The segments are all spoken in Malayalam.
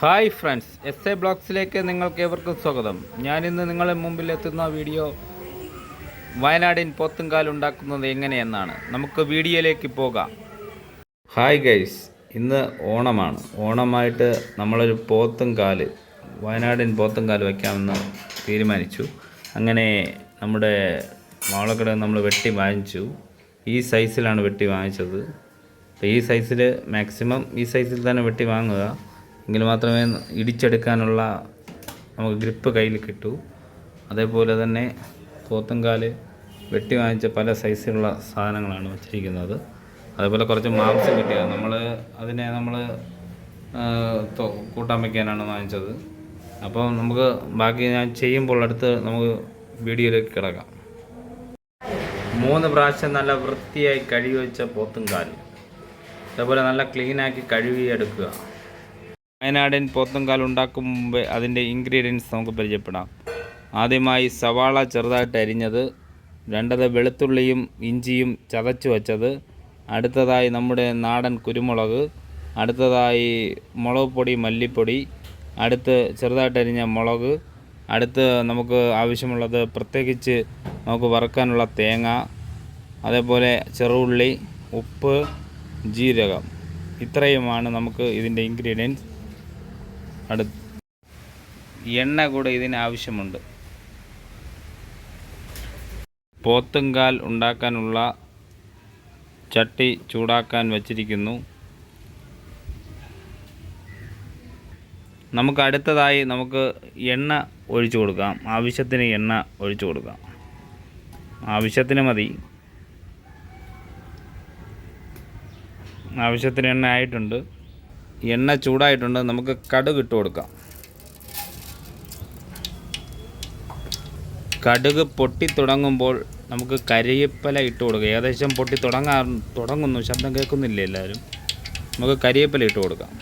ഹായ് ഫ്രണ്ട്സ് എസ് എ ബ്ലോഗ്സിലേക്ക് നിങ്ങൾക്ക് ഏവർക്കും സ്വാഗതം. ഞാനിന്ന് നിങ്ങളെ മുമ്പിൽ എത്തുന്ന വീഡിയോ വയനാടിൻ പോത്തുംകാൽ ഉണ്ടാക്കുന്നത് എങ്ങനെയെന്നാണ്. നമുക്ക് വീഡിയോയിലേക്ക് പോകാം. ഹായ് ഗൈസ് ഇന്ന് ഓണമാണ്. ഓണമായിട്ട് നമ്മളൊരു പോത്തുംകാൽ വയനാടിൻ പോത്തുംകാൽ വയ്ക്കാമെന്ന് തീരുമാനിച്ചു. അങ്ങനെ നമ്മുടെ മാളക്കട നമ്മൾ വെട്ടി വാങ്ങിച്ചു. ഈ സൈസിലാണ് വെട്ടി വാങ്ങിച്ചത്. അപ്പോൾ ഈ സൈസിൽ മാക്സിമം ഈ സൈസിൽ തന്നെ വെട്ടി വാങ്ങുക. എങ്കിൽ മാത്രമേ ഇടിച്ചെടുക്കാനുള്ള നമുക്ക് ഗ്രിപ്പ് കയ്യിൽ കിട്ടൂ. അതേപോലെ തന്നെ പോത്തുംകാൽ വെട്ടി വാങ്ങിച്ച പല സൈസിലുള്ള സാധനങ്ങളാണ് വെച്ചിരിക്കുന്നത്. അതേപോലെ കുറച്ച് മാംസം കിട്ടിയത്. നമ്മൾ അതിനെ നമ്മൾ കൂട്ടാൻ വയ്ക്കാനാണ് വാങ്ങിച്ചത്. അപ്പോൾ നമുക്ക് ബാക്കി ഞാൻ ചെയ്യുമ്പോൾ അടുത്ത് നമുക്ക് വീഡിയോയിലേക്ക് കിടക്കാം. മൂന്ന് പ്രാവശ്യം നല്ല വൃത്തിയായി കഴുകി വെച്ച പോത്തും കാൽ അതേപോലെ നല്ല ക്ലീനാക്കി കഴുകി എടുക്കുക. വയനാടൻ പോത്തങ്കാൽ ഉണ്ടാക്കും മുമ്പ് അതിന്റെ ഇൻഗ്രീഡിയൻസ് നമുക്ക് പരിചയപ്പെടാം. ആദ്യമായി സവാള ചെറുതായിട്ട് അരിഞ്ഞത് രണ്ടത് വെളുത്തുള്ളിയും ഇഞ്ചിയും ചതച്ചു വച്ചത് അടുത്തതായി നമ്മുടെ നാടൻ കുരുമുളക് അടുത്തതായി മുളക് പൊടി മല്ലിപ്പൊടി അടുത്ത് ചെറുതായിട്ട് അരിഞ്ഞ മുളക് അടുത്ത് നമുക്ക് ആവശ്യമുള്ളത് പ്രത്യേകിച്ച് നമുക്ക് വറുക്കാനുള്ള തേങ്ങ അതേപോലെ ചെറുള്ളി ഉപ്പ് ജീരകം. ഇത്രയുമാണ് നമുക്ക് ഇതിന്റെ ഇൻഗ്രീഡിയൻസ് അടു എണ്ണ കൂടെ ഇതിന് ആവശ്യമുണ്ട്. പോത്തുംകാൽ ഉണ്ടാക്കാനുള്ള ചട്ടി ചൂടാക്കാൻ വച്ചിരിക്കുന്നു. നമുക്ക് അടുത്തതായി നമുക്ക് എണ്ണ ഒഴിച്ചു കൊടുക്കാം. ആവശ്യത്തിന് എണ്ണ ഒഴിച്ചു കൊടുക്കാം. ആവശ്യത്തിന് മതി. ആവശ്യത്തിന് എണ്ണ ആയിട്ടുണ്ട്. എണ്ണ ചൂടായിട്ടുണ്ട് നമുക്ക് കടുക് ഇട്ട് കൊടുക്കാം. കടുക് പൊട്ടി തുടങ്ങുമ്പോൾ നമുക്ക് കരിയേപ്പില ഇട്ട് കൊടുക്കുക ഏകദേശം പൊട്ടി തുടങ്ങാൻ തുടങ്ങുന്നു. ശബ്ദം കേൾക്കുന്നില്ല എല്ലാവരും? നമുക്ക് കരിയേപ്പില ഇട്ട് കൊടുക്കാം.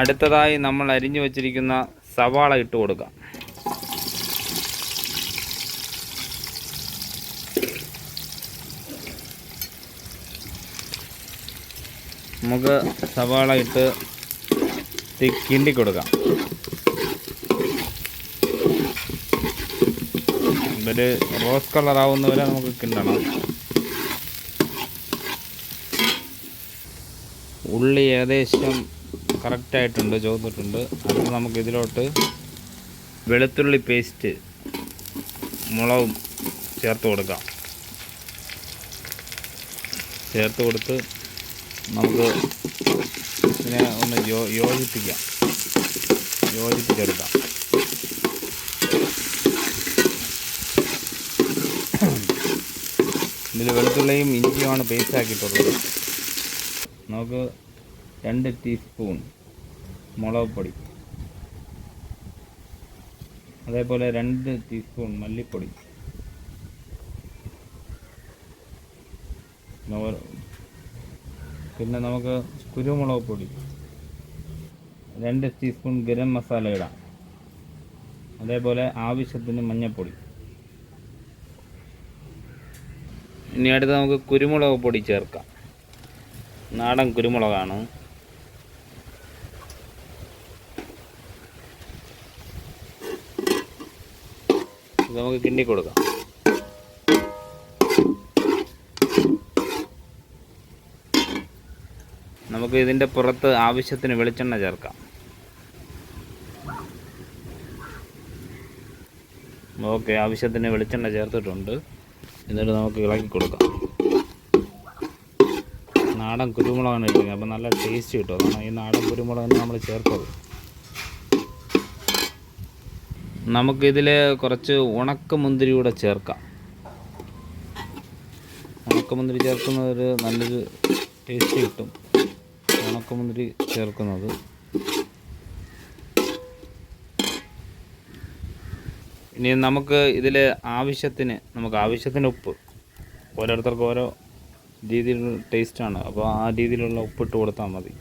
അടുത്തതായി നമ്മൾ അരിഞ്ഞു വച്ചിരിക്കുന്ന സവാള ഇട്ട് കൊടുക്കാം. നമുക്ക് സവാള ഇട്ട് തിക്കിണ്ടി കിണ്ടി കൊടുക്കാം. ഇതൊരു റോസ് കളർ ആവുന്നവരെ നമുക്ക് കിണ്ടണം. ഉള്ളി ഏകദേശം കറക്റ്റായിട്ടുണ്ട് ചോന്നിട്ടുണ്ട് അപ്പോൾ നമുക്ക് ഇതിലോട്ട് വെളുത്തുള്ളി പേസ്റ്റ് മുളകും ചേർത്ത് കൊടുക്കാം. ചേർത്ത് കൊടുത്ത് നമുക്ക് ഇതിനെ ഒന്ന് യോ യോജിപ്പിക്കാം. യോജിപ്പിച്ചെടുക്കാം. ഇതിൽ വെളുത്തുള്ളിയും ഇഞ്ചിയുമാണ് പേസ്റ്റ് ആക്കിയിട്ടുള്ളത്. നമുക്ക് രണ്ട് ടീസ്പൂൺ മുളക് പൊടി. അതേപോലെ രണ്ട് ടീസ്പൂൺ മല്ലിപ്പൊടി. പിന്നെ നമുക്ക് കുരുമുളക് പൊടി. രണ്ട് ടീസ്പൂൺ ഗരം മസാല ഇടാം. അതേപോലെ ആവശ്യത്തിന് മഞ്ഞൾപ്പൊടി ഇനി അടുത്ത് നമുക്ക് കുരുമുളക് പൊടി ചേർക്കാം. നാടൻ കുരുമുളകാണ്. നമുക്ക് കിണ്ടി കൊടുക്കാം നമുക്ക് ഇതിന്റെ പുറത്ത് ആവശ്യത്തിന് വെളിച്ചെണ്ണ ചേർക്കാം. ഓക്കെ ആവശ്യത്തിന് വെളിച്ചെണ്ണ ചേർത്തിട്ടുണ്ട്. എന്നിട്ട് നമുക്ക് ഇളക്കി കൊടുക്കാം. നാടൻ കുരുമുളകാണ് ഇട്ടിരിക്കുന്നത്. അപ്പോൾ നല്ല ടേസ്റ്റ് കിട്ടും. അതാണ് ഈ നാടൻ കുരുമുളകിന് നമ്മൾ ചേർത്തത്. നമുക്കിതിൽ കുറച്ച് ഉണക്കമുന്തിരി കൂടെ ചേർക്കാം. ഉണക്കമുന്തിരി ചേർക്കുന്നത് ഒരു നല്ലൊരു ടേസ്റ്റ് കിട്ടും. ഉണക്കമുന്തിരി ചേർക്കുന്നത്. ഇനി നമുക്ക് ഇതിൽ ആവശ്യത്തിന് നമുക്ക് ആവശ്യത്തിന് ഉപ്പ്. ഓരോരുത്തർക്ക് ഓരോ രീതിയിലുള്ള ടേസ്റ്റാണ് അപ്പോൾ ആ രീതിയിലുള്ള ഉപ്പിട്ട് കൊടുത്താൽ മതി.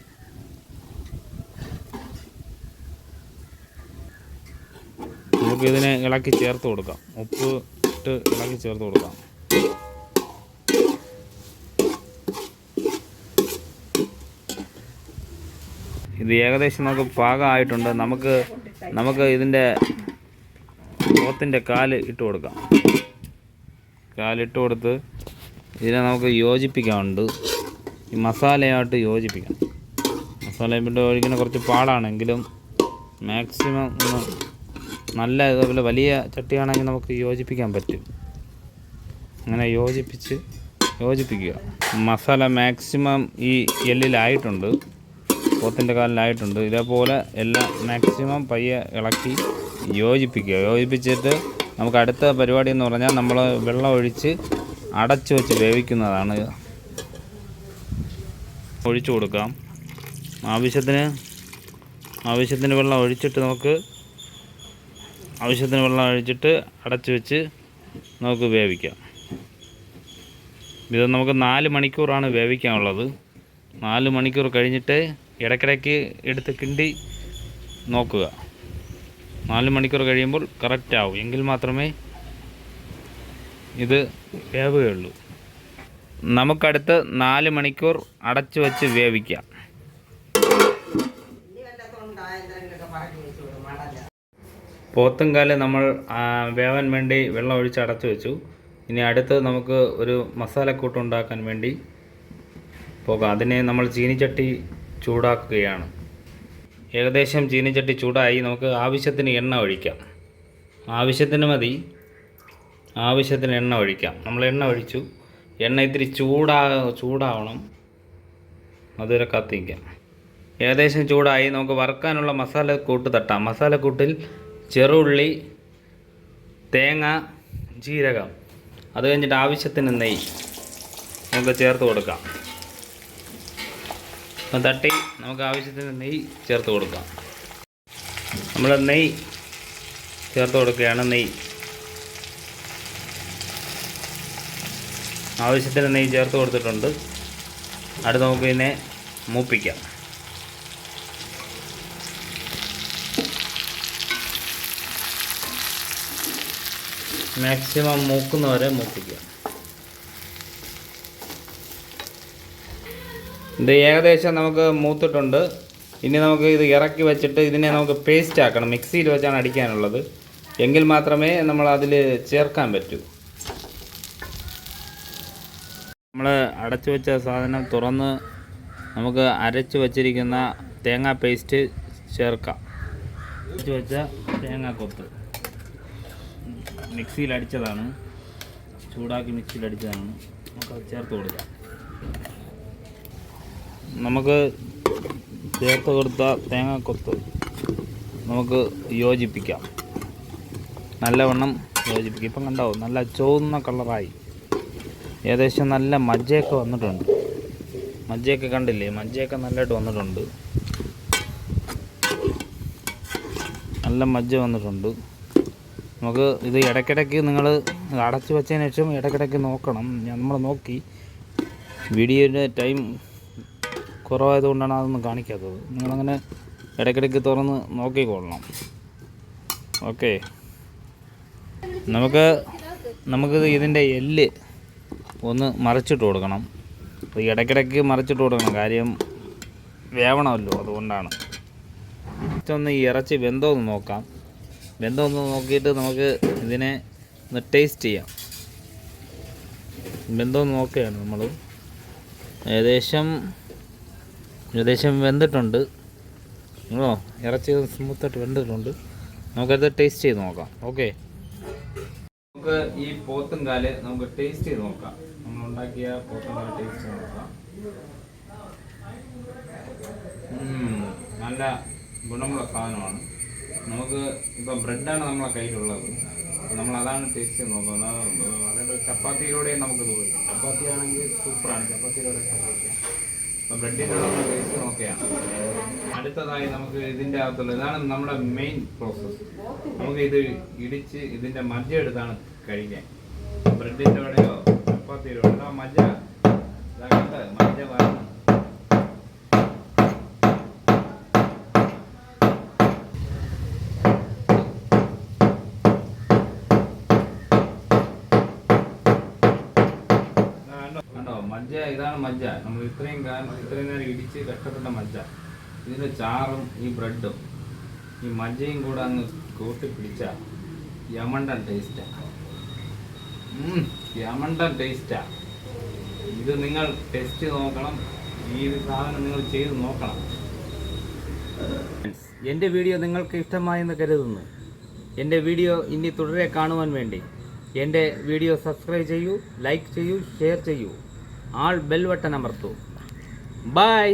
നമുക്കിതിനെ ഇളക്കി ചേർത്ത് കൊടുക്കാം. ഉപ്പ് ഇട്ട് ഇളക്കി ചേർത്ത് കൊടുക്കാം. ഇത് ഏകദേശം നമുക്ക് പാകമായിട്ടുണ്ട്. നമുക്ക് നമുക്ക് ഇതിന്റെ പോത്തിന്റെ കാൽ ഇട്ട് കൊടുക്കാം. കാലിട്ട് കൊടുത്ത് ഇതിനെ നമുക്ക് യോജിപ്പിക്കാനുണ്ട്. ഈ മസാലയായിട്ട് യോജിപ്പിക്കാം മസാല പിന്നെ ഒഴിക്കുന്ന കുറച്ച് പാടാണെങ്കിലും മാക്സിമം ഒന്ന് നല്ല ഇതുപോലെ വലിയ ചട്ടിയാണെങ്കിൽ നമുക്ക് യോജിപ്പിക്കാൻ പറ്റും. അങ്ങനെ യോജിപ്പിച്ച് യോജിപ്പിക്കുക. മസാല മാക്സിമം ഈ എല്ലിലായിട്ടുണ്ട് പോത്തിന്റെ കാലിലായിട്ടുണ്ട്. ഇതേപോലെ എല്ലാം മാക്സിമം പയ്യെ ഇളക്കി യോജിപ്പിക്കുക. യോജിപ്പിച്ചിട്ട് നമുക്ക് അടുത്ത പരിപാടി എന്ന് പറഞ്ഞാൽ നമ്മൾ വെള്ളം ഒഴിച്ച് അടച്ചു വെച്ച് വേവിക്കുന്നതാണ്. ഒഴിച്ചു കൊടുക്കാം. ആവശ്യത്തിന് ആവശ്യത്തിന് വെള്ളം ഒഴിച്ചിട്ട് നമുക്ക് ആവശ്യത്തിന് വെള്ളം ഒഴിച്ചിട്ട് അടച്ചു വെച്ച് നമുക്ക് വേവിക്കാം. ഇത് നമുക്ക് നാല് മണിക്കൂറാണ് വേവിക്കാനുള്ളത്. നാല് മണിക്കൂർ കഴിഞ്ഞിട്ട് ഇടയ്ക്കിടയ്ക്ക് എടുത്ത് കിണ്ടി നോക്കുക. നാല് മണിക്കൂർ കഴിയുമ്പോൾ കറക്റ്റ് ആവും. എങ്കിൽ മാത്രമേ ഇത് വേവുകയുള്ളൂ. നമുക്കടുത്ത് നാല് മണിക്കൂർ അടച്ചു വെച്ച് വേവിക്കാം. പോത്തുംകാൽ നമ്മൾ വേവാൻ വേണ്ടി വെള്ളം ഒഴിച്ച് അടച്ചു വെച്ചു. ഇനി അടുത്ത് നമുക്ക് ഒരു മസാലക്കൂട്ട് ഉണ്ടാക്കാൻ വേണ്ടി പോകാം. അതിനെ നമ്മൾ ചീനിച്ചട്ടി ചൂടാക്കുകയാണ്. ഏകദേശം ചീനിച്ചട്ടി ചൂടായി നമുക്ക് ആവശ്യത്തിന് എണ്ണ ഒഴിക്കാം. ആവശ്യത്തിന് മതി. ആവശ്യത്തിന് എണ്ണ ഒഴിക്കാം. നമ്മൾ എണ്ണ ഒഴിച്ചു. എണ്ണ ഇത്തിരി ചൂടാ ചൂടാവണം. അതുവരെ കത്തിക്കാം. ഏകദേശം ചൂടായി. നമുക്ക് വറുക്കാനുള്ള മസാല മസാലക്കൂട്ട് തട്ടാം. മസാലക്കൂട്ടിൽ ചെറുള്ളി തേങ്ങ ജീരകം. അത് കഴിഞ്ഞിട്ട് ആവശ്യത്തിന് നെയ്യ്. നമുക്ക് ചേർത്ത് കൊടുക്കാം. അപ്പം തട്ടി. നമുക്ക് ആവശ്യത്തിന് നെയ്യ് ചേർത്ത് കൊടുക്കാം. നമ്മൾ നെയ്യ് ചേർത്ത് കൊടുക്കുകയാണ് നെയ്യ്. ആവശ്യത്തിന് നെയ്യ് ചേർത്ത് കൊടുത്തിട്ടുണ്ട്. അടുത്ത് നമുക്ക് ഇതിനെ മൂപ്പിക്കാം. മാക്സിമം മൂക്കുന്നവരെ മൂപ്പിക്കുക ഇത് ഏകദേശം നമുക്ക് മൂത്തിട്ടുണ്ട്. ഇനി നമുക്ക് ഇത് ഇറക്കി വെച്ചിട്ട് ഇതിനെ നമുക്ക് പേസ്റ്റ് ആക്കണം. മിക്സിയിൽ വെച്ചാണ് അടിക്കാനുള്ളത്. എങ്കിൽ മാത്രമേ നമ്മൾ അതിൽ ചേർക്കാൻ പറ്റൂ. നമ്മൾ അടച്ചു വെച്ച സാധനം തുറന്ന് നമുക്ക് അരച്ച് വച്ചിരിക്കുന്ന തേങ്ങാ പേസ്റ്റ് ചേർക്കാം. അരച്ചു വെച്ച തേങ്ങാക്കൊത്ത് മിക്സിയിൽ അടിച്ചതാണ്. ചൂടാക്കി മിക്സിയിൽ അടിച്ചതാണ്. നമുക്കത് ചേർത്ത് കൊടുക്കാം. നമുക്ക് ചേർത്ത് കൊടുത്ത തേങ്ങാക്കൊത്ത് നമുക്ക് യോജിപ്പിക്കാം. നല്ലവണ്ണം യോജിപ്പിക്കാം. ഇപ്പം കണ്ടാവും നല്ല ചുവന്ന കളറായി. ഏകദേശം നല്ല മജ്ജയൊക്കെ വന്നിട്ടുണ്ട്. മജ്ജയൊക്കെ കണ്ടില്ലേ? മജ്ജയൊക്കെ നല്ലതായിട്ട് വന്നിട്ടുണ്ട്. നല്ല മജ്ജ വന്നിട്ടുണ്ട്. നമുക്ക് ഇത് ഇടയ്ക്കിടയ്ക്ക് നിങ്ങൾ അടച്ചു വെച്ചതിന് ശേഷം ഇടയ്ക്കിടയ്ക്ക് നോക്കണം. നമ്മൾ നോക്കി. വീഡിയോയുടെ ടൈം കുറവായതുകൊണ്ടാണ് അതൊന്നും കാണിക്കാത്തത്. നിങ്ങളങ്ങനെ ഇടയ്ക്കിടയ്ക്ക് തുറന്ന് നോക്കിക്കൊള്ളണം ഓക്കെ. നമുക്ക് നമുക്ക് ഇതിന്റെ എല്ല് ഒന്ന് മറിച്ചിട്ട് കൊടുക്കണം. അപ്പോൾ ഇടയ്ക്കിടയ്ക്ക് മറിച്ചിട്ട് കൊടുക്കണം. കാര്യം വേവണമല്ലോ അതുകൊണ്ടാണ്. ഒന്ന് ഈ ഇറച്ചി വെന്തോ എന്ന് നോക്കാം. വെന്തോ ഒന്ന് നോക്കിയിട്ട് നമുക്ക് ഇതിനെ ഒന്ന് ടേസ്റ്റ് ചെയ്യാം. വെന്തോ എന്ന് നോക്കുകയാണ് നമ്മൾ ഏകദേശം ഏകദേശം വെന്തിട്ടുണ്ട്. ഓ ഇറച്ചി സ്മൂത്തായിട്ട് വെന്തിട്ടുണ്ട്. നമുക്കത് ടേസ്റ്റ് ചെയ്ത് നോക്കാം. ഓക്കെ നമുക്ക് ഈ പോത്തും കാൽ നമുക്ക് ടേസ്റ്റ് ചെയ്ത് നോക്കാം. നമ്മൾ ഉണ്ടാക്കിയ പോത്തും കാൽ ടേസ്റ്റ് ചെയ്ത് നോക്കാം. നല്ല ഗുണമുള്ള സാധനമാണ്. നമുക്ക് ഇപ്പം ബ്രെഡാണ് നമ്മളെ കയ്യിലുള്ളത്. നമ്മൾ അതാണ് ടേസ്റ്റ് ചെയ്ത് നോക്കുന്നത്. അതായത് ചപ്പാത്തിയിലൂടെ നമുക്ക് തോന്നും ചപ്പാത്തി ആണെങ്കിൽ സൂപ്പറാണ് ചപ്പാത്തിയിലൂടെ കഴിക്കാം അപ്പം ബ്രെഡിന്റെ ടേസ്റ്റ് നോക്കുകയാണ് അടുത്തതായി നമുക്ക് ഇതിന്റെ അകത്തുള്ള ഇതാണ് നമ്മുടെ മെയിൻ പ്രോസസ്സ് നമുക്ക് ഇത് ഇടിച്ച് ഇതിന്റെ മജ്ജ എടുത്താണ് കഴിക്കാൻ. ബ്രെഡിന്റെ കൂടെയോ ചപ്പാത്തിയുടെ കൂടെയോ മജ്ജ മജ്ജ വരണം ഇതാ കണ്ടോ? കണ്ടോ മജ്ജ ഇതാണ് മജ്ജ. നമ്മൾ ഇത്രയും കാലം ഇത്രയും നേരം ഇടിച്ച് കഷ്ടപ്പെട്ട മജ്ജ. ഇതിന്റെ ചാറും ഈ ബ്രെഡും. ഈ മജ്ജയും കൂടെ അങ്ങ് കൂട്ടി പിടിച്ച യമണ്ടൻ ടേസ്റ്റാ യമണ്ടൻ ടേസ്റ്റാ ഇത് നിങ്ങൾ ടെസ്റ്റ് നോക്കണം. ഈ സാധനം നിങ്ങൾ ചെയ്ത് നോക്കണം. എന്റെ വീഡിയോ നിങ്ങൾക്ക് ഇഷ്ടമായെന്ന് കരുതുന്നു. എന്റെ വീഡിയോ ഇനി തുടരെ കാണുവാൻ വേണ്ടി എന്റെ വീഡിയോ സബ്സ്ക്രൈബ് ചെയ്യൂ ലൈക്ക് ചെയ്യൂ ഷെയർ ചെയ്യൂ. ಆಲ್ ಬೆಲ್ ಬಟನ್ ಅಮರ್ತು ಬಾಯ್